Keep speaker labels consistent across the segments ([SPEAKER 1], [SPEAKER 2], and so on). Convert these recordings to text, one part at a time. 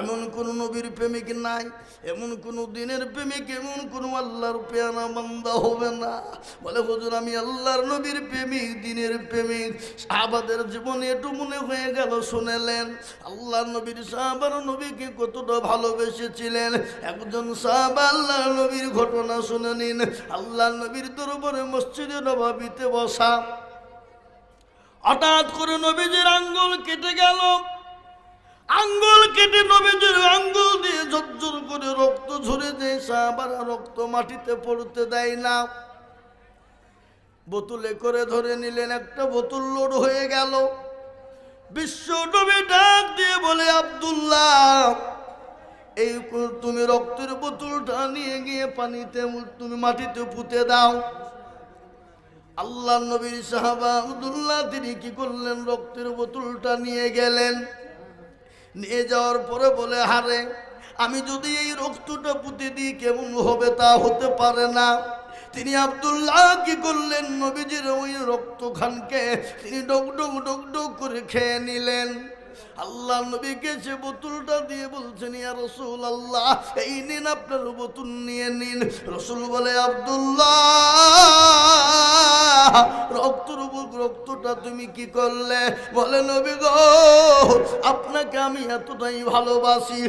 [SPEAKER 1] এমন কোন নবীর প্রেমিক নাই, এমন কোন দিনের প্রেমিক, এমন কোন আল্লাহর পেয়ানা বান্দা হবে না। বলে, হুজুর, আমি আল্লাহর নবীর প্রেমিক, দিনের প্রেমিক। সাহাবাদের জীবনে একটু মনে হয়ে গেল, শুনেলেন, আল্লাহর নবীর সাহাবার নবীকে কতটা ভালোবেসেছিলেন। একজন সাহাবা আল্লাহর নবীর ঘটনা শুনে নিন। আল্লাহর নবীর দরবারে মসজিদে নবাবিতে বসা, হঠাৎ করে নবীজির আঙ্গুল কেটে গেল। আঙ্গুল কেটে নবীজির আঙ্গুল দিয়ে ঝরঝর করে রক্ত ঝরে যায়, সাহাবার রক্ত মাটিতে পড়তে দেয় না। বোতলে করে ধরে নিলেন, একটা বোতল লোড হয়ে গেল। বিশ্ব নবী ডাক দিয়ে বলে, আব্দুল্লাহ, এই তুমি রক্তের বোতলটা নিয়ে গিয়ে পানিতে তুমি মাটিতে পুঁতে দাও। আল্লাহ নবীর সাহাবা আব্দুল্লাহ, তিনি কি করলেন? রক্তের বোতলটা নিয়ে গেলেন। নিয়ে যাওয়ার পরে বলে, হারে, আমি যদি এই রক্তটা পুঁতে দিই, কেমন হবে তা হতে পারে না। তিনি আব্দুল্লাহ কি করলেন? নবীজির ওই রক্ত খানকে তিনি ডক ডক ডক ডক করে খেয়ে নিলেন। আল্লাহ নবীকে সে বোতলটা দিয়ে বলছেন, ইয়া রসুল আল্লাহ এই নিন আপনার বোতল, নিয়ে নিন। রসুল বলে, আব্দুল্লাহ রক্তর উপর রক্তটা তুমি কি করলে? বলে, নবী গো, আপনাকে আমি এতটাই ভালোবাসি।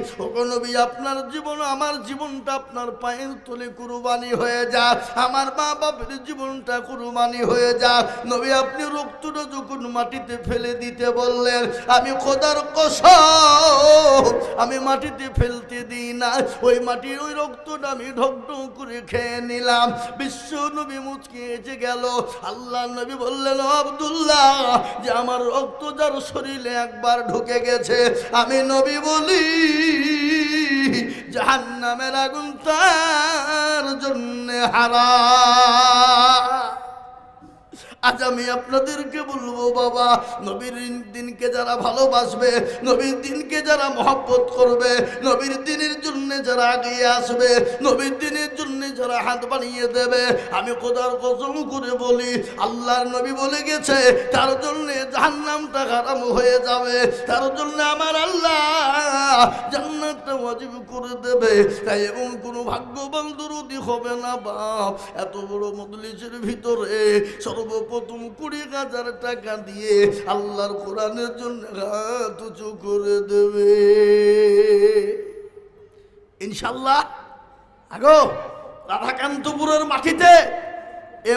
[SPEAKER 1] নবী, আপনার জীবন, আমার জীবনটা আপনার পায়ের তলে কুরবানি হয়ে যাক আমার মা বাপের জীবনটা কুরবানি হয়ে যাক নবী, আপনি রক্তটা যখন মাটিতে ফেলে দিতে বললেন, আমি খোদার কসম, আমি মাটিতে ফেলতে দিই না। ওই মাটির ওই রক্তটা আমি ঢক ঢক করে খেয়ে নিলাম। বিশ্ব নবী মুচকে এসে গেল। আল্লাহ নবী বললেন, আবদুল্লাহ, যে আমার রক্ত যার শরীরে একবার ঢুকে গেছে, আমি নবী বলি, জাহান্নামের আগুন তার জন্যে হারা আজ আমি আপনাদেরকে বলব, বাবা, নবীর দিনকে যারা ভালোবাসবে, নবীর দিনকে যারা মহব্বত করবে, নবীর দিনের জন্য যারা এগিয়ে আসবে, নবীর দিনের জন্য যারা হাত বানিয়ে দেবে, আমি খোদার কসম করে বলি, আল্লাহর নবী বলে গেছে, তার জন্য জাহান্নামটা হারাম হয়ে যাবে, তার জন্য আমার আল্লাহ জান্নাতটা ওয়াজিব করে দেবে। তাই এমন কোনো ভাগ্যবান দরদি হবে না, বাপ। এত বড় মজলিসের ভিতরে সর্বপ্রথম কুড়ি হাজার টাকা দিয়ে আল্লাহর কোরআনের জন্য হাত উঁচু করে দেবে। ইনশাল্লাহ আগো, রাধাকান্তপুরের মাটিতে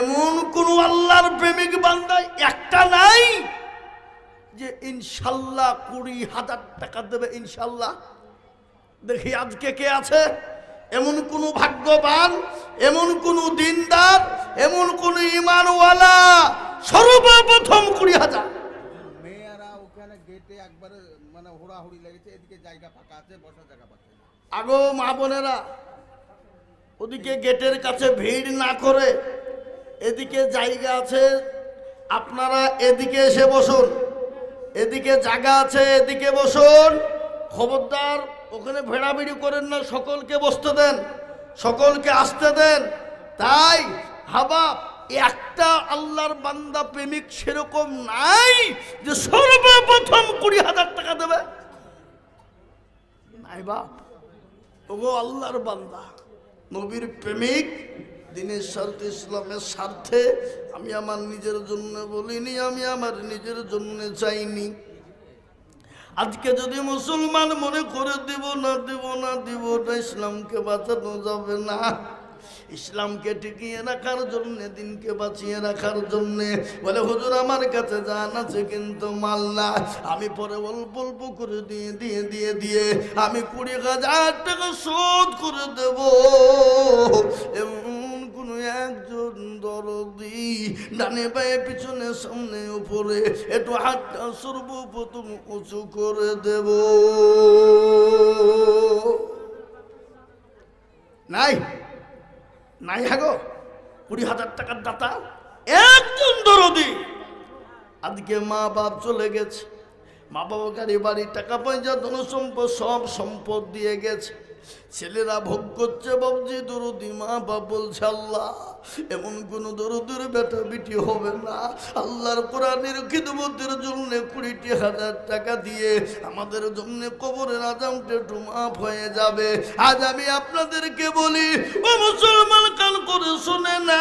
[SPEAKER 1] এমন কোন আল্লাহর প্রেমিক বান্দা একটা নাই যে ইনশাল্লাহ কুড়ি হাজার টাকা দেবে ইনশাল্লাহ। দেখি আজকে কে আছে? এমন কোন ভাগ্যবান এমন কোন দিনদার এমন কোন ইমানওয়ালা সর্বপ্রথম কুড়ি হাজার।
[SPEAKER 2] মেয়েরা ওখানে গেটে একবারে মানে হুড়াহুড়ি লেগেছে এদিকে জায়গা ফাঁকা আছে বসার জায়গা পাচ্ছে
[SPEAKER 1] আগো মা বোনেরা ওদিকে গেটের কাছে ভিড় না করে এদিকে জায়গা আছে আপনারা এদিকে এসে বসুন। এদিকে জায়গা আছে, এদিকে বসুন। খবরদার, ওখানে ভেড়াভিড়ি করেন না, সকলকে বসতে দেন, সকলকে আসতে দেন। তাই হাবা, একটা আল্লাহর বান্দা প্রেমিক সেরকম নাই যে সর্বপ্রথম কুড়ি হাজার টাকা দেবে। নাই বাপ, ওগো আল্লাহর বান্দা, নবীর প্রেমিক দিনের স্বার্থে, ইসলামের স্বার্থে আমি আমার নিজের জন্য বলিনি, আমি আমার নিজের জন্য চাইনি। আজকে যদি মুসলমান মনে করে দিব না দিব না দিব না, ইসলামকে বাঁচানো যাবে না। ইসলামকে টিকিয়ে রাখার জন্য, দিনকে বাঁচিয়ে রাখার জন্য। বলে, হুজুর, আমার কাছে জান আছে কিন্তু মাল না। আমি পরে অল্প অল্প করে দিয়ে দিয়ে দিয়ে দিয়ে আমি কুড়ি হাজার টাকা শোধ করে দেব। কোন একজন দরদি, ডানে পায়ে, পিছনে, সামনে, উপরে, একটু হাতটা সর্বপ্রথম উঁচু করে দেব। নাই নাই হাগো, কুড়ি হাজার টাকার দাতা, একজন দরদি। আজকে মা বাপ চলে গেছে। মা বাবা গাড়ি বাড়ি টাকা পয়সা, ধন সম্পদ সব সম্পদ দিয়ে গেছে। ছেলেরা ভোগ করছে বাবজি দরদি মা বাপ, বলছে আল্লাহ, এমন কোন দরদের বেটা বিটি হবে না। আল্লাহর কোরআনের খিদমতের জন্য কুড়িটি হাজার টাকা দিয়ে। আমাদের জন্য কবরের আজামটা একটু মাফ হয়ে যাবে। আজ আমি আপনাদেরকে বলি, ও মুসলমান কান করে শুনে না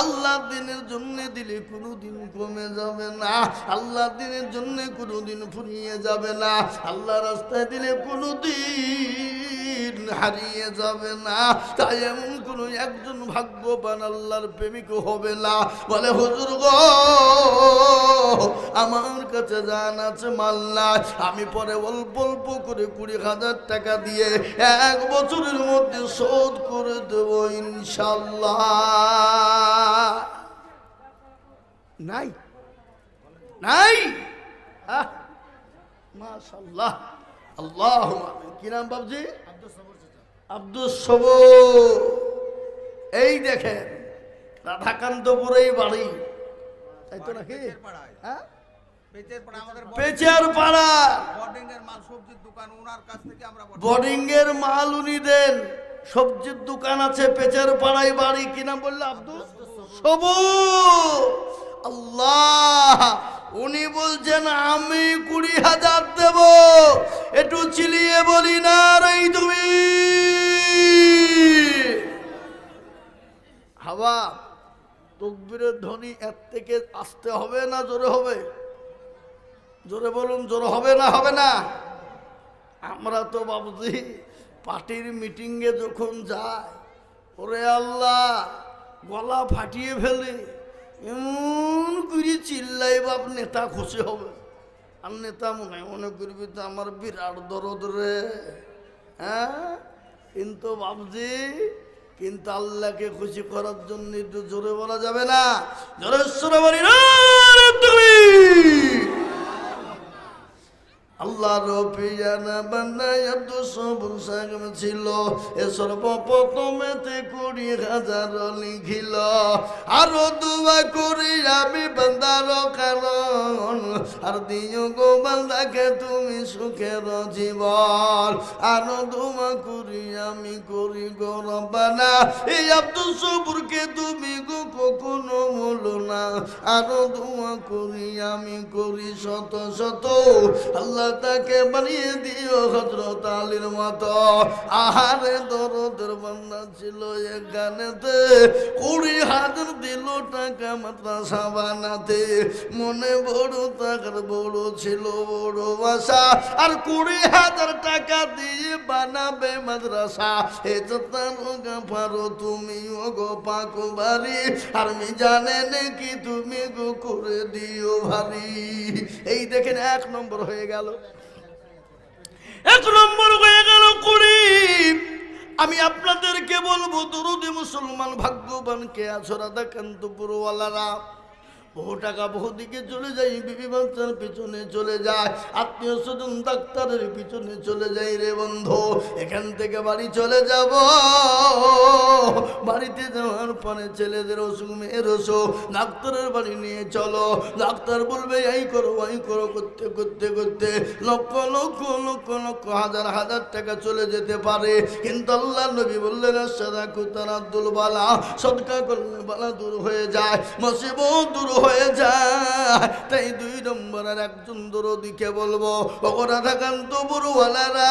[SPEAKER 1] আল্লাহ দিনের জন্য দিলে কোনোদিন কমে যাবে না। আল্লাহ দিনের জন্য কোনোদিন ফুরিয়ে যাবে না। আল্লাহ রাস্তায় দিলে কোনো দিন হারিয়ে যাবে না। তাই এমন কোনো একজন ভাগ্যবান আল্লাহর প্রেমিক হবে না। বলে, হুজুর গো আমার কাছে জান আছে মাল্লা। আমি পরে অল্প অল্প করে কুড়ি হাজার টাকা দিয়ে এক বছরের মধ্যে শোধ করে দেব ইনশাল্লাহ। নাই। নাই। মাশাল্লাহ। আল্লাহ কি নাম বাবজি আব্দুল সবুর। এই দেখেন রাধাকান্তপুরেই বাড়ি। তাই তো নাকি? হ্যাঁ?
[SPEAKER 2] পেচের পাড়া বোর্ডিং এর মাল সবজির দোকান ওনার কাছ থেকে আমরা boarding-
[SPEAKER 1] মাল উনি দেন। সবজির দোকান আছে পেচার পাড়ায় বাড়ি। কি নাম বলল আব্দুল? সবুর আল্লাহ উনি বলছেন আমি কুড়ি হাজার দেব। একটু চিলিয়ে বলি না রে তুমি। হাওয়া তকবিরের ধ্বনি এর থেকে আসতে হবে না জোরে হবে? জোরে বলুন, জোরে হবে না হবে না। আমরা তো বাবুজি পার্টির মিটিংয়ে যখন যাই, ওরে আল্লাহ, গলা ফাটিয়ে ফেলে। এমন করে চিল্লাই বাপ, নেতা খুশি হবে। আর নেতা মনে মনে করবি তো আমার বিরাট দরদ রে। হ্যাঁ? কিন্তু বাবজি কিন্তু আল্লাহকে খুশি করার জন্য একটু জোরে বলা যাবে না। জোরে, সরে বলি না আল্লাহ রপিয়ানা বান্দায় সবুর সাগম ছিল। এ সর্বপ্রথমেতে কুড়ি হাজার লিখিল। আরও দুয়া করি আমি বান্দার কারণ। আর দিও গো বান্দাকে তুমি সুখের জীবন। আরও দুয়া করি আমি করি গো এই আব্দুল সবুরকে তুমি গো কখনো বলো না। আরও দোয়া করি আমি করি শত শত। আল্লাহ তাকে বানিয়ে দিও হজরত আলীর মতো। আহারে দরদের বান্দা ছিল এখানেতে। কুড়ি হাজার দিল টাকা মাদ্রাসা বানাতে। মনে বড় টাকার বড় ছিল, বড় বাসা আর কুড়ি হাজার টাকা দিয়ে বানাবে মাদ্রাসা। এ তো তার পারো তুমি ও গো পাকো বাড়ি। আর আমি জানে নাকি তুমি গো করে দিও ভারী। এই দেখেন এক নম্বর হয়ে গেল। এক নম্বর হয়ে গেল কুড়ি। আমি আপনাদেরকে বলব, দরুদি মুসলমান ভাগ্যবান কে আছো রাধাকান্তপুরওয়ালারা? বহু টাকা বহু দিকে চলে যায়, বিবি বাচ্চার পিছনে চলে যায়, আত্মীয় স্বজন ডাক্তারের পিছনে চলে যায় রে বন্ধু। এখান থেকে বাড়ি চলে যাব, বাড়িতে যাওয়ার পরে ছেলেদের অসুখ মেয়ের অসুখ। ডাক্তারের বাড়ি নিয়ে চলো। ডাক্তার বলবে, এই করো এই করো, করতে করতে করতে। লক্ষ লক্ষ লক্ষ লক্ষ, হাজার হাজার টাকা চলে যেতে পারে। কিন্তু আল্লাহ নবী বললেন সাদা কুতার আব্দুল বালা। সদকা করলে বালা দূর হয়ে যায় মসিব দূর হয়ে যায়। তাই দুই নম্বরের একজন দরদিকে বলব ওরা থাকান তো বড়ওয়ালারা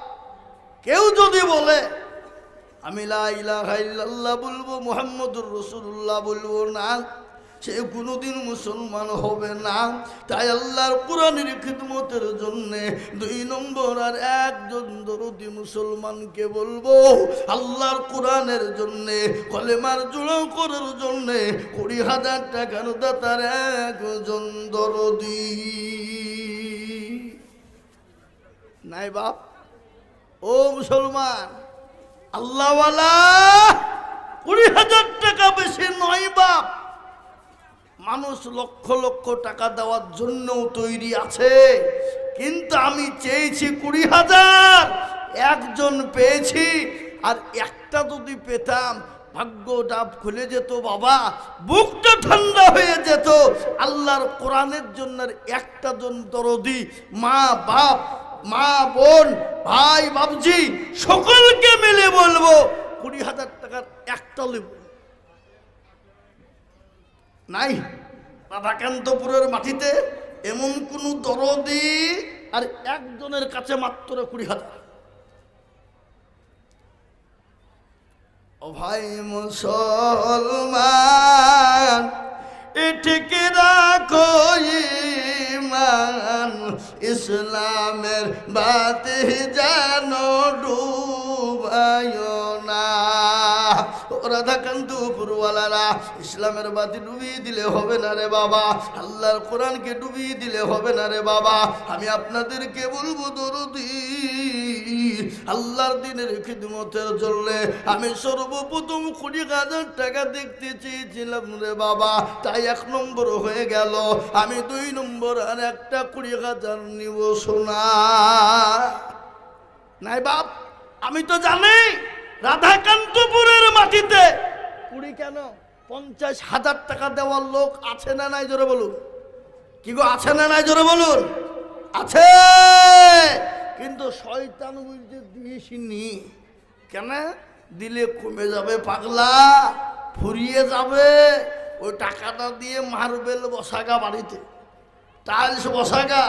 [SPEAKER 1] কেউ যদি বলে, আমি বলব, মুহাম্মদুর রসুল্লাহ বলব না, সে কোনোদিন মুসলমান হবে না। তাই আল্লাহর কোরআনের খিদমতের জন্য দুই নম্বর আর একজন দরদি মুসলমানকে বলব, আল্লাহর কোরআনের জন্যে, কলেমার জোড়াও করার জন্য কুড়ি হাজার টাকার দাতার একজন দরদি। নাই বাপ ও মুসলমান, আল্লাহওয়ালা কুড়ি হাজার টাকা বেশি নয় বাপ। মানুষ লক্ষ লক্ষ টাকা দেওয়ার জন্যও তৈরি আছে, কিন্তু আমি চেয়েছি কুড়ি হাজার একজন পেয়েছি, আর একটা যদি পেতাম ভাগ্যটা খুলে যেত বাবা, বুকটা ঠান্ডা হয়ে যেত। আল্লাহর কোরআনের জন্য একটা জন দরদি মা বাপ মা, বোন, ভাই, বাবজি, সকলকে মিলে বলব, কুড়ি হাজার টাকার একটা নেব নাই রাধাকান্তপুরের মাটিতে এমন কোন দরদি আর একজনের কাছে মাত্র কুড়ি হাজার। ও ভাই মুসলমান এটিকে রাখো ইমান। ইসলামের বাতি জানো ডুবায় না। রাধাকান্ত পুরওয়ালারা ইসলামের বাতি ডুবিয়ে দিলে হবে না রে বাবা। আল্লাহর কোরআনকে ডুবিয়ে দিলে হবে না রে বাবা। আমি আপনাদেরকে বলব, দরদি, আল্লাহর দিনের খিদমতের জন্য আমি সর্বপ্রথম কুড়ি হাজার টাকা দেখতে চেয়েছিলাম রে বাবা। তাই এক নম্বর হয়ে গেল। আমি দুই নম্বর আর একটা কুড়ি হাজার নিব সোনা। নাই বাপ, আমি তো জানি। রাধাকান্তপুরের মাটিতে। কুড়ি কেন? পঞ্চাশ হাজার টাকা দেওয়ার লোক আছে না নাই? জোরে বলুন। কি গো, আছে না নাই? জোরে বলুন। আছে! কিন্তু শয়তান বুঝতে দিয়েছিনি কেন? দিলে কমে যাবে, পাগলা। ফুরিয়ে যাবে। ওই টাকাটা দিয়ে মার্বেল বসাগা বাড়িতে। টাইলস বসাগা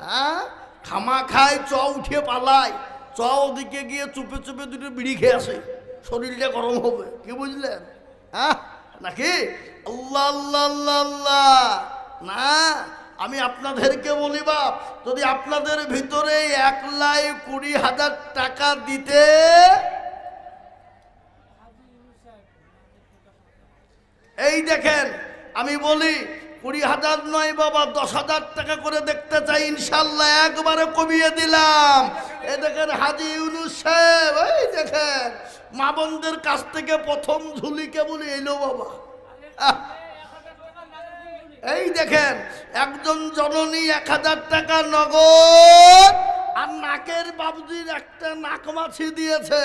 [SPEAKER 1] হ্যাঁ? খামা খায় চ উঠে পালায়। চ ওদিকে গিয়ে চুপে চুপে দুটো বিড়ি খেয়ে আসে। শরীরটা গরম হবে। কি বুঝলেন? হ্যাঁ? নাকি আল্লাহ আল্লাহ আল্লাহ আল্লাহ। না, আমি আপনাদেরকে বলি বাপ, যদি আপনাদের ভিতরে এক লাই কুড়ি হাজার টাকা দিতে এই দেখেন, আমি বলি, কুড়ি হাজার নয় বাবা, দশ হাজার টাকা করে দেখতে চাই ইনশাল্লাহ একবারে কমিয়ে দিলাম। এই দেখেন হাজি ইউনুস সাহেব, এই দেখেন, মা বোনদের কাছ থেকে প্রথম ঝুলি কেবল এলো বাবা। এই দেখেন, একজন জননী এক হাজার টাকা নগদ, আর নাকের বাবুজির একটা নাক মাছি দিয়েছে।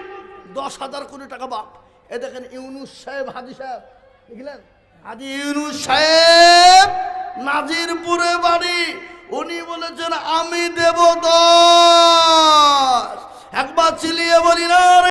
[SPEAKER 1] দশ হাজার কোটি টাকা বাপ। এ দেখেন ইউনুস সাহেব, হাজি সাহেব, দেখলেন? হাজি ইউনুস সাহেব, নাজিরপুরে বাড়ি। উনি বলেছেন, আমি দেব দশ একবার চিলিয়ে বলি, না